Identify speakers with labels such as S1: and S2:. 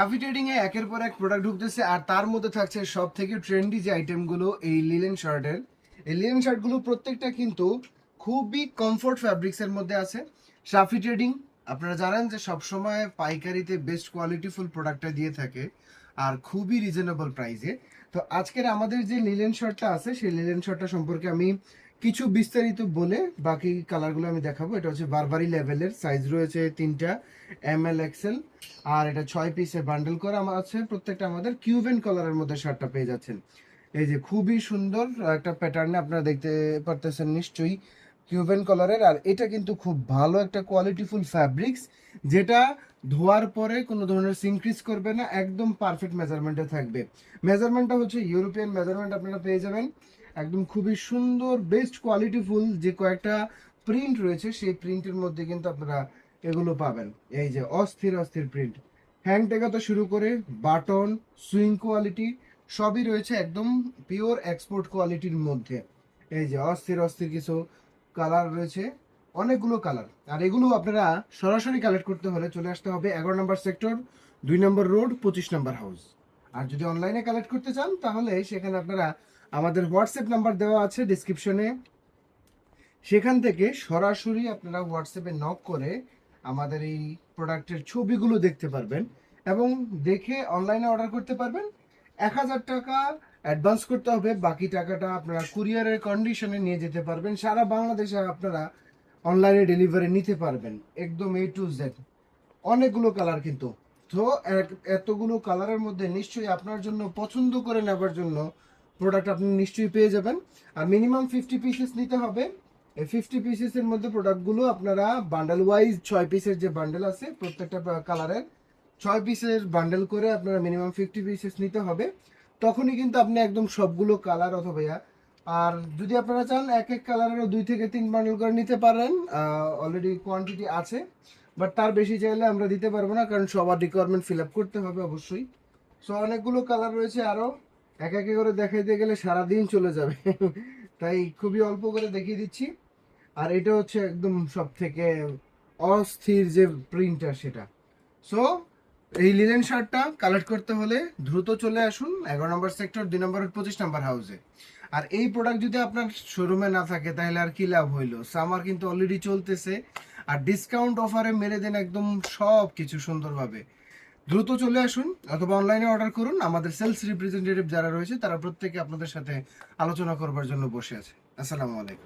S1: কাফি trading এ একের পর এক প্রোডাক্ট ঢুকতেছে, আর তার মধ্যে থাকছে সব থেকে ট্রেন্ডি যে আইটেমগুলো এই লিলেন শার্টের এই লিলেন শার্টগুলো প্রত্যেকটা কিন্তু খুবই কমফোর্ট ফ্যাব্রিক্সের মধ্যে আছে। সাফি ট্রেডিং আপনারা জানেন যে সবসময় পাইকারিতে বেস্ট কোয়ালিটিফুল প্রোডাক্টটা দিয়ে থাকে। আর খুবই রিজনেবল প্রাইসে তো আজকের আমাদের যে লিলেন শার্টটা আছে, সেই লিলেন শার্টটা সম্পর্কে আমি কিছু বিস্তারিত বলে বাকি কালারগুলো আমি দেখাবো। এটা হচ্ছে বারবারি লেভেলের সাইজ রয়েছে তিনটা এম এল এক্সেল আর এটা ছয় পিসে বান্ডেল করা আছে। প্রত্যেকটা আমাদের কিউবেন কালারের মধ্যে শার্টটা পেয়ে যাচ্ছেন। এই যে খুবই সুন্দর একটা প্যাটার্নে আপনারা দেখতে পারতেছেন নিশ্চয়ই। কিউবেন কালারের আর এটা কিন্তু খুব ভালো একটা কোয়ালিটিফুল ফ্যাব্রিক্স যেটা ধোয়ার পরে কোনো ধরনের সিনক্রিজ করবে না, একদম পারফেক্ট মেজারমেন্টে থাকবে। মেজারমেন্টটা হচ্ছে ইউরোপিয়ান মেজারমেন্ট আপনারা পেয়ে যাবেন। একদম খুবই সুন্দর বেস্ট কোয়ালিটিফুল যে কয়েকটা প্রিন্ট রয়েছে, সেই প্রিন্টের মধ্যে কিন্তু আপনারা এগুলো পাবেন। এই যে অস্থির অস্থির প্রিন্ট হ্যাং টেকা তো শুরু করে, বাটন সুইং কোয়ালিটি সবই রয়েছে একদম পিওর এক্সপোর্ট কোয়ালিটির মধ্যে। এই যে অস্থির অস্থির কিছু কালার রয়েছে, অনেকগুলো কালার। আর এগুলো আপনারা সরাসরি কালেক্ট করতে হলে চলে আসতে হবে এগারো নম্বর সেক্টর দুই নম্বর রোড পঁচিশ নম্বর হাউস আর যদি অনলাইনে কালেক্ট করতে চান, তাহলে সেখানে আপনারা আমাদের হোয়াটসঅ্যাপ নাম্বার দেওয়া আছে ডিসক্রিপশনে সেখান থেকে সরাসরি আপনারা হোয়াটসঅ্যাপে নক করে আমাদের এই প্রোডাক্টের ছবিগুলো দেখতে পারবেন এবং দেখে অনলাইনে অর্ডার করতে পারবেন। এক হাজার টাকা অ্যাডভান্স করতে হবে, বাকি টাকাটা আপনারা কুরিয়ারের কন্ডিশনে নিয়ে যেতে পারবেন। সারা বাংলাদেশে আপনারা অনলাইনে ডেলিভারি নিতে পারবেন, একদম এ টু জেড অনেকগুলো কালার কিন্তু। তো এতগুলো কালারের মধ্যে নিশ্চয়ই আপনার জন্য, পছন্দ করে নেবার জন্য প্রোডাক্ট আপনি নিশ্চয়ই পেয়ে যাবেন। আর মিনিমাম ফিফটি পিসেস নিতে হবে। এই ফিফটি পিসেসের মধ্যে প্রোডাক্টগুলো আপনারা বান্ডেল ওয়াইজ ছয় পিসের যে বান্ডেল আছে, প্রত্যেকটা কালারের ছয় পিসের বান্ডেল করে আপনারা মিনিমাম ফিফটি পিসেস নিতে হবে। তখনই কিন্তু আপনি একদম সবগুলো কালার অথবা আর যদি আপনারা চান এক এক কালারেরও দুই থেকে তিন বান্ডেল করে নিতে পারেন অলরেডি কোয়ান্টিটি আছে। বাট তার বেশি চাইলে আমরা দিতে পারব না, কারণ সবার রিকোয়ারমেন্ট ফিল আপ করতে হবে অবশ্যই। সো অনেকগুলো কালার রয়েছে আরও এক একে করে দেখাইতে গেলে সারা দিন চলে যাবে। তাই খুবই অল্প করে দেখিয়ে দিচ্ছি। আর এটা হচ্ছে একদম সব থেকে অস্থির যে প্রিন্টটা সেটা। সো এই লিনেন শার্টটা কালেক্ট করতে হলে দ্রুত চলে আসুন, এগারো নম্বর সেক্টর দুই নম্বর পঁচিশ নম্বর হাউসে আর এই প্রোডাক্ট যদি আপনার শোরুমে না থাকে, তাহলে আর কি লাভ হইল? সামার কিন্তু অলরেডি চলতেছে, আর ডিসকাউন্ট অফারে মেরে দেন একদম সব কিছু সুন্দরভাবে। দ্রুত চলে আসুন, অথবা অনলাইনে অর্ডার করুন। আমাদের সেলস রিপ্রেজেন্টেটিভ যারা রয়েছে, তারা প্রত্যেকে আপনাদের সাথে আলোচনা করবার জন্য বসে আছে। আসসালামু আলাইকুম।